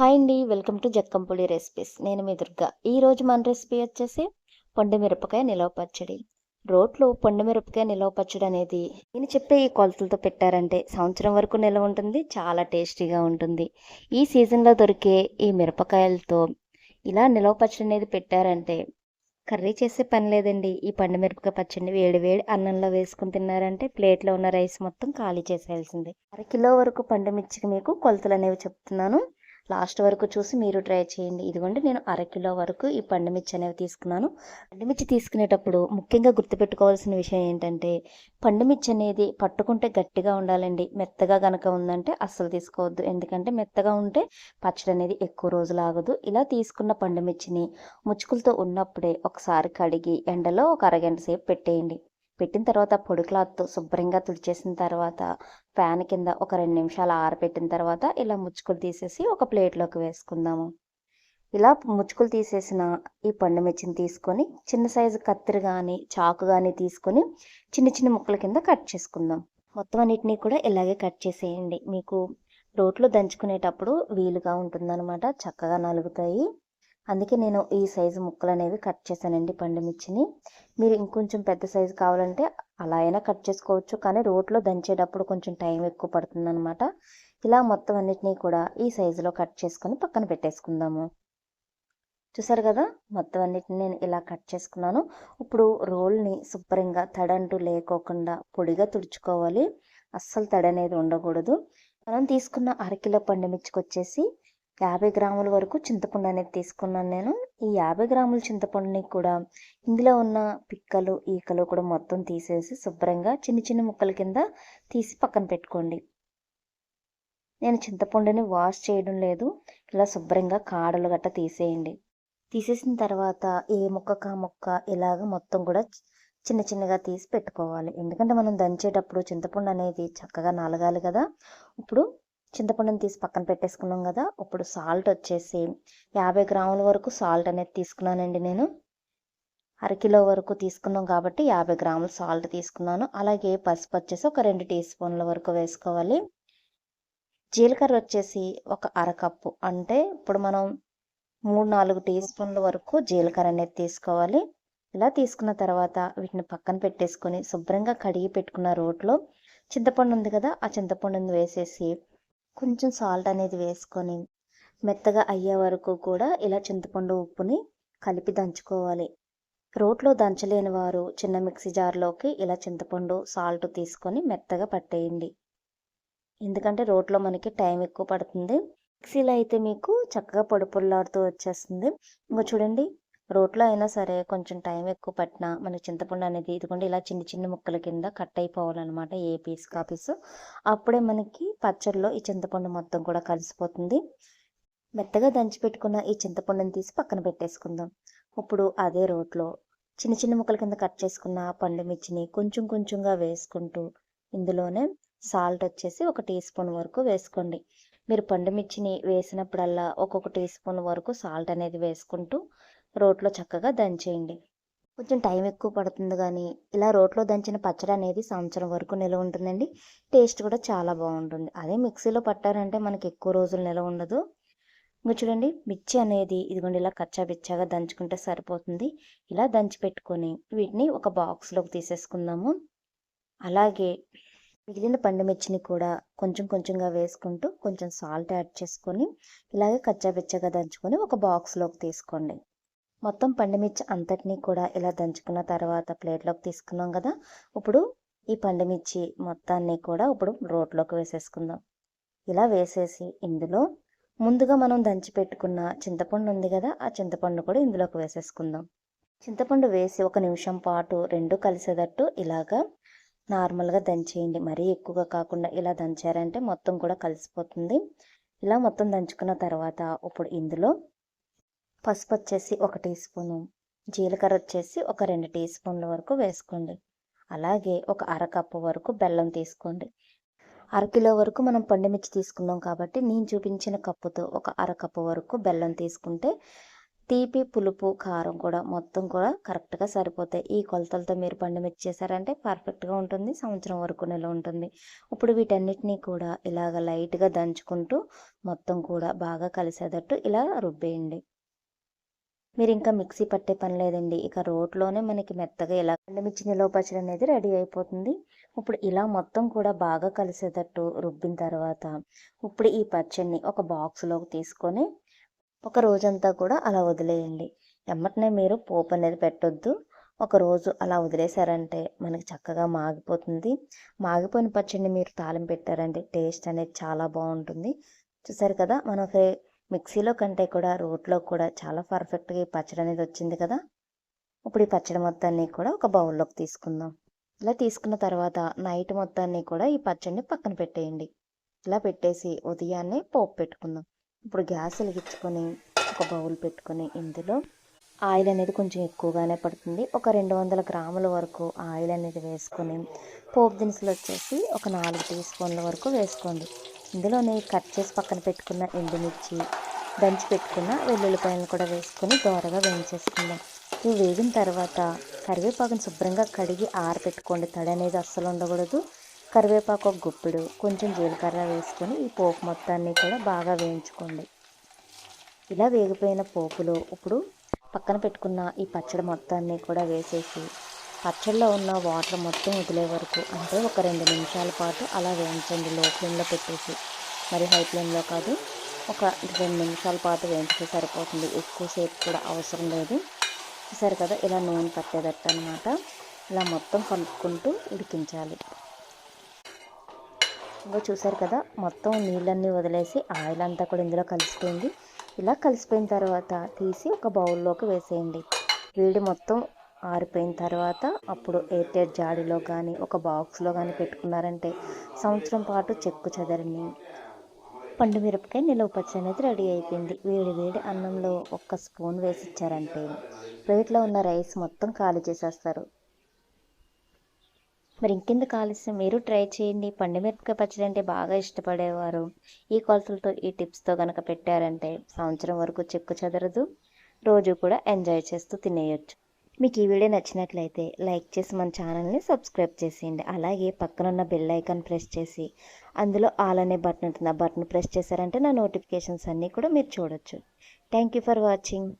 Hi అండి welcome to జక్కంపొడి recipes నేను మీ దుర్గా. ఈరోజు మన రెసిపీ వచ్చేసి పొండు మిరపకాయ నిలవ పచ్చడి. రోట్లో పొండు మిరపకాయ నిలవ పచ్చడి అనేది నేను చెప్పే ఈ కొలతలతో పెట్టారంటే సంవత్సరం వరకు నిలవ ఉంటుంది చాలా టేస్టీగా ఉంటుంది. ఈ సీజన్లో దొరికే ఈ మిరపకాయలతో ఇలా నిలవ పచ్చడి అనేది పెట్టారంటే కర్రీ చేసే పని లేదండి. ఈ పండు మిరపకాయ పచ్చడిని వేడి వేడి అన్నంలో వేసుకుని తిన్నారంటే ప్లేట్లో ఉన్న రైస్ మొత్తం ఖాళీ చేసేయాల్సిందే. అరకిలో వరకు పండు మిర్చికి మీకు కొలతలు అనేవి చెప్తున్నాను. లాస్ట్ వరకు చూసి మీరు ట్రై చేయండి. ఇదిగోండి నేను అరకిలో వరకు ఈ పండుమిర్చి అనేవి తీసుకున్నాను. పండుమిర్చి తీసుకునేటప్పుడు ముఖ్యంగా గుర్తుపెట్టుకోవాల్సిన విషయం ఏంటంటే పండుమిర్చి అనేది పట్టుకుంటే గట్టిగా ఉండాలండి. మెత్తగా గనక ఉందంటే అస్సలు తీసుకోవద్దు. ఎందుకంటే మెత్తగా ఉంటే పచ్చడి అనేది ఎక్కువ రోజులు ఆగదు. ఇలా తీసుకున్న పండుమిర్చిని ముచ్చుకులతో ఉన్నప్పుడే ఒకసారి కడిగి ఎండలో ఒక అరగంట సేపు పెట్టేయండి. పెట్టిన తర్వాత పొడి క్లాత్తో శుభ్రంగా తుడిచేసిన తర్వాత ఫ్యాన్ కింద ఒక రెండు నిమిషాలు ఆరబెట్టిన తర్వాత ఇలా ముచ్చుకులు తీసేసి ఒక ప్లేట్లోకి వేసుకుందాము. ఇలా ముచ్చుకులు తీసేసిన ఈ పండు మిర్చిని తీసుకొని చిన్న సైజు కత్తిరి కానీ చాకు కానీ తీసుకొని చిన్న చిన్న ముక్కల కింద కట్ చేసుకుందాం. మొత్తం అన్నిటినీ కూడా ఇలాగే కట్ చేసేయండి. మీకు రోట్లో దంచుకునేటప్పుడు వీలుగా ఉంటుందన్నమాట. చక్కగా నలుగుతాయి. అందుకే నేను ఈ సైజు ముక్కలు అనేవి కట్ చేశానండి పండుమిర్చిని మీరు ఇంకొంచెం పెద్ద సైజు కావాలంటే అలా అయినా కట్ చేసుకోవచ్చు కానీ రోట్లో దంచేటప్పుడు కొంచెం టైం ఎక్కువ పడుతుందన్నమాట. ఇలా మొత్తం అన్నిటినీ కూడా ఈ సైజులో కట్ చేసుకొని పక్కన పెట్టేసుకుందాము. చూసారు కదా? మొత్తం అన్నిటిని నేను ఇలా కట్ చేసుకున్నాను. ఇప్పుడు రోల్ని శుభ్రంగా తడంటూ లేకోకుండా పొడిగా తుడుచుకోవాలి. అస్సలు తడ అనేది ఉండకూడదు. మనం తీసుకున్న అరకిలో పండుమిర్చికి వచ్చేసి యాభై గ్రాముల వరకు చింతపండు అనేది తీసుకున్నాను నేను. ఈ యాభై గ్రాముల చింతపండుని కూడా ఇందులో ఉన్న పిక్కలు ఈకలు కూడా మొత్తం తీసేసి శుభ్రంగా చిన్న చిన్న ముక్కల కింద తీసి పక్కన పెట్టుకోండి. నేను చింతపండుని వాష్ చేయడం లేదు. ఇలా శుభ్రంగా కాడలు గట్ట తీసేయండి. తీసేసిన తర్వాత ఏ ముక్క ముక్క ఇలాగ మొత్తం కూడా చిన్న చిన్నగా తీసి పెట్టుకోవాలి. ఎందుకంటే మనం దంచేటప్పుడు చింతపండు అనేది చక్కగా నలగాలి కదా. ఇప్పుడు చింతపండుని తీసి పక్కన పెట్టేసుకున్నాం కదా ఇప్పుడు సాల్ట్ వచ్చేసి యాభై గ్రాముల వరకు సాల్ట్ అనేది తీసుకున్నానండి నేను. అరకిలో వరకు తీసుకున్నాం కాబట్టి యాభై గ్రాముల సాల్ట్ తీసుకున్నాను. అలాగే పసుపు వచ్చేసి ఒక రెండు టీ స్పూన్ల వరకు వేసుకోవాలి. జీలకర్ర వచ్చేసి ఒక అరకప్పు అంటే ఇప్పుడు మనం మూడు నాలుగు టీ స్పూన్ల వరకు జీలకర్ర అనేది తీసుకోవాలి. ఇలా తీసుకున్న తర్వాత వీటిని పక్కన పెట్టేసుకొని శుభ్రంగా కడిగి పెట్టుకున్న రోట్లో చింతపండు ఉంది కదా ఆ చింతపండుని వేసేసి కొంచెం సాల్ట్ అనేది వేసుకొని మెత్తగా అయ్యే వరకు కూడా ఇలా చింతపండు ఉప్పుని కలిపి దంచుకోవాలి. రోట్లో దంచలేని వారు చిన్న మిక్సీ జార్లోకి ఇలా చింతపండు సాల్ట్ తీసుకొని మెత్తగా పట్టేయండి. ఎందుకంటే రోట్లో మనకి టైం ఎక్కువ పడుతుంది. మిక్సీలో అయితే మీకు చక్కగా పొడి పొల్లాడుతూ వచ్చేస్తుంది. ఇంకా చూడండి రోట్లో అయినా సరే కొంచెం టైం ఎక్కువ పట్టినా మనకి చింతపండు అనేది ఇదిగోండి ఇలా చిన్న చిన్న ముక్కల కింద కట్ అయిపోవాలన్నమాట ఏ పీస్ కా పీస్. అప్పుడే మనకి పచ్చడిలో ఈ చింతపండు మొత్తం కూడా కలిసిపోతుంది. మెత్తగా దంచి పెట్టుకున్న ఈ చింతపండుని తీసి పక్కన పెట్టేసుకుందాం. ఇప్పుడు అదే రోట్లో చిన్న చిన్న ముక్కల కింద కట్ చేసుకున్న పండు మిర్చిని కొంచెం కొంచెంగా వేసుకుంటూ ఇందులోనే సాల్ట్ వచ్చేసి ఒక టీ స్పూన్ వరకు వేసుకోండి. మీరు పండు మిర్చిని వేసినప్పుడల్లా ఒక్కొక్క టీ స్పూన్ వరకు సాల్ట్ అనేది వేసుకుంటూ రోట్లో చక్కగా దంచేయండి. కొంచెం టైం ఎక్కువ పడుతుంది కానీ ఇలా రోట్లో దంచిన పచ్చడి అనేది సంవత్సరం వరకు నిల్వ ఉంటుందండి. టేస్ట్ కూడా చాలా బాగుంటుంది. అదే మిక్సీలో పట్టారంటే మనకి ఎక్కువ రోజులు నిల్వ ఉండదు. ఇంకా చూడండి మిర్చి అనేది ఇదిగోండి ఇలా కచ్చా బిచ్చాగా దంచుకుంటే సరిపోతుంది. ఇలా దంచి పెట్టుకొని వీటిని ఒక బాక్స్లోకి తీసేసుకుందాము. అలాగే మిగిలిన పండు మిర్చిని కూడా కొంచెం కొంచెంగా వేసుకుంటూ కొంచెం సాల్ట్ యాడ్ చేసుకొని ఇలాగే కచ్చా బిచ్చగా దంచుకొని ఒక బాక్స్లోకి తీసుకోండి. మొత్తం పండుమిర్చి అంతటినీ కూడా ఇలా దంచుకున్న తర్వాత ప్లేట్లోకి తీసుకున్నాం కదా. ఇప్పుడు ఈ పండుమిర్చి మొత్తాన్ని కూడా ఇప్పుడు రోట్లోకి వేసేసుకుందాం. ఇలా వేసేసి ఇందులో ముందుగా మనం దంచి పెట్టుకున్న చింతపండు ఉంది కదా ఆ చింతపండు కూడా ఇందులోకి వేసేసుకుందాం. చింతపండు వేసి ఒక నిమిషం పాటు రెండు కలిసేటట్టు ఇలాగా నార్మల్గా దంచేయండి. మరీ ఎక్కువగా కాకుండా ఇలా దంచారంటే మొత్తం కూడా కలిసిపోతుంది. ఇలా మొత్తం దంచుకున్న తర్వాత ఇప్పుడు ఇందులో పసుపు వచ్చేసి ఒక టీ స్పూను జీలకర్ర వచ్చేసి ఒక రెండు టీ స్పూన్ల వరకు వేసుకోండి. అలాగే ఒక అరకప్పు వరకు బెల్లం తీసుకోండి. అరకిలో వరకు మనం పండుమిర్చి తీసుకున్నాం కాబట్టి నేను చూపించిన కప్పుతో ఒక అరకప్పు వరకు బెల్లం తీసుకుంటే తీపి పులుపు కారం కూడా మొత్తం కూడా కరెక్ట్గా సరిపోతాయి. ఈ కొలతలతో మీరు పండుమిర్చి చేశారంటే పర్ఫెక్ట్గా ఉంటుంది సంవత్సరం వరకు నిల్వ ఉంటుంది. ఇప్పుడు వీటన్నిటినీ కూడా ఇలాగ లైట్గా దంచుకుంటూ మొత్తం కూడా బాగా కలిసేటట్టు ఇలా రుబ్బేయండి. మీరు ఇంకా మిక్సీ పట్టే పని లేదండి. ఇక రోట్లోనే మనకి మెత్తగా ఇలా మిర్చి నిలవ పచ్చడి అనేది రెడీ అయిపోతుంది. ఇప్పుడు ఇలా మొత్తం కూడా బాగా కలిసేటట్టు రుబ్బిన తర్వాత ఇప్పుడు ఈ పచ్చడిని ఒక బాక్స్లోకి తీసుకొని ఒక రోజంతా కూడా అలా వదిలేయండి. ఎమ్మటనే మీరు పోపు అనేది పెట్టొద్దు. ఒక రోజు అలా వదిలేశారంటే మనకి చక్కగా మాగిపోతుంది. మాగిపోయిన పచ్చడిని మీరు తాళం పెట్టారంటే టేస్ట్ అనేది చాలా బాగుంటుంది. చూసారు కదా మనకి మిక్సీలో కంటే కూడా రోట్లో కూడా చాలా పర్ఫెక్ట్గా ఈ పచ్చడి అనేది వచ్చింది కదా. ఇప్పుడు ఈ పచ్చడి మొత్తాన్ని కూడా ఒక బౌల్లోకి తీసుకుందాం. ఇలా తీసుకున్న తర్వాత నైట్ మొత్తాన్ని కూడా ఈ పచ్చడిని పక్కన పెట్టేయండి. ఇలా పెట్టేసి ఉదయాన్నే పోపు పెట్టుకుందాం. ఇప్పుడు గ్యాస్ వెలిగించుకొని ఒక బౌల్ పెట్టుకొని ఇందులో ఆయిల్ అనేది కొంచెం ఎక్కువగానే పడుతుంది. ఒక రెండు వందల గ్రాముల వరకు ఆయిల్ అనేది వేసుకొని పోపు దినుసులు వచ్చేసి ఒక నాలుగు టీ స్పూన్ల వరకు వేసుకోండి. ఇందులోనే కట్ చేసి పక్కన పెట్టుకున్న ఎండుమిర్చి దంచి పెట్టుకున్న వెల్లుల్లిపాయలను కూడా వేసుకొని దోరగా వేయించేసుకుందాం. ఇవి వేగిన తర్వాత కరివేపాకుని శుభ్రంగా కడిగి ఆరబెట్టుకోండి తడి అనేది అస్సలు ఉండకూడదు. కరివేపాకు ఒక గుప్పిడు కొంచెం జీలకర్ర వేసుకొని ఈ పోపు మొత్తాన్ని కూడా బాగా వేయించుకోండి. ఇలా వేగిపోయిన పోపులో ఇప్పుడు పక్కన పెట్టుకున్న ఈ పచ్చడి మొత్తాన్ని కూడా వేసేసి పచ్చళ్ళలో ఉన్న వాటర్ మొత్తం వదిలే వరకు అంటే ఒక రెండు నిమిషాల పాటు అలా వేయించండి. లో ఫ్లేమ్లో పెట్టేసి మరి హై ఫ్లేమ్లో కాదు ఒక రెండు నిమిషాల పాటు వేయించితే సరిపోతుంది. ఎక్కువసేపు కూడా అవసరం లేదు. చూసారు కదా ఇలా నూనె పట్టేదట్టు అనమాట ఇలా మొత్తం కలుపుకుంటూ ఉడికించాలి. ఇంకా చూసారు కదా మొత్తం నీళ్ళన్నీ వదిలేసి ఆయిల్ అంతా కూడా ఇందులో కలిసిపోయింది. ఇలా కలిసిపోయిన తర్వాత తీసి ఒక బౌల్లోకి వేసేయండి. వేడి మొత్తం ఆరిపోయిన తర్వాత అప్పుడు ఎయిర్టెడ్ జాడీలో కానీ ఒక బాక్స్లో కానీ పెట్టుకున్నారంటే సంవత్సరం పాటు చెక్కు చెదరని. పండు మిరపకాయ నిలవ పచ్చడి అనేది రెడీ అయిపోయింది. వేడి వేడి అన్నంలో ఒక్క స్పూన్ వేసి ఇచ్చారంటే ప్లేట్లో ఉన్న రైస్ మొత్తం ఖాళీ చేసేస్తారు. మరి ఇంకెందుకు ఆలస్యం? మీరు ట్రై చేయండి. పండుమిరపకాయ పచ్చడి అంటే బాగా ఇష్టపడేవారు. ఈ కొలతలతో ఈ టిప్స్తో కనుక పెట్టారంటే సంవత్సరం వరకు చెక్కు చెదరదు. రోజు కూడా ఎంజాయ్ చేస్తూ తినేయొచ్చు. మీకు ఈ వీడియో నచ్చినట్లయితే లైక్ చేసి మన ఛానల్ని సబ్స్క్రైబ్ చేసేయండి. అలాగే పక్కనున్న బెల్ ఐకాన్ ప్రెస్ చేసి అందులో ఆల్ అనే బటన్ ఉంటుంది. ఆ బటన్ ప్రెస్ చేశారంటే నా నోటిఫికేషన్స్ అన్నీ కూడా మీరు చూడొచ్చు. Thank you for watching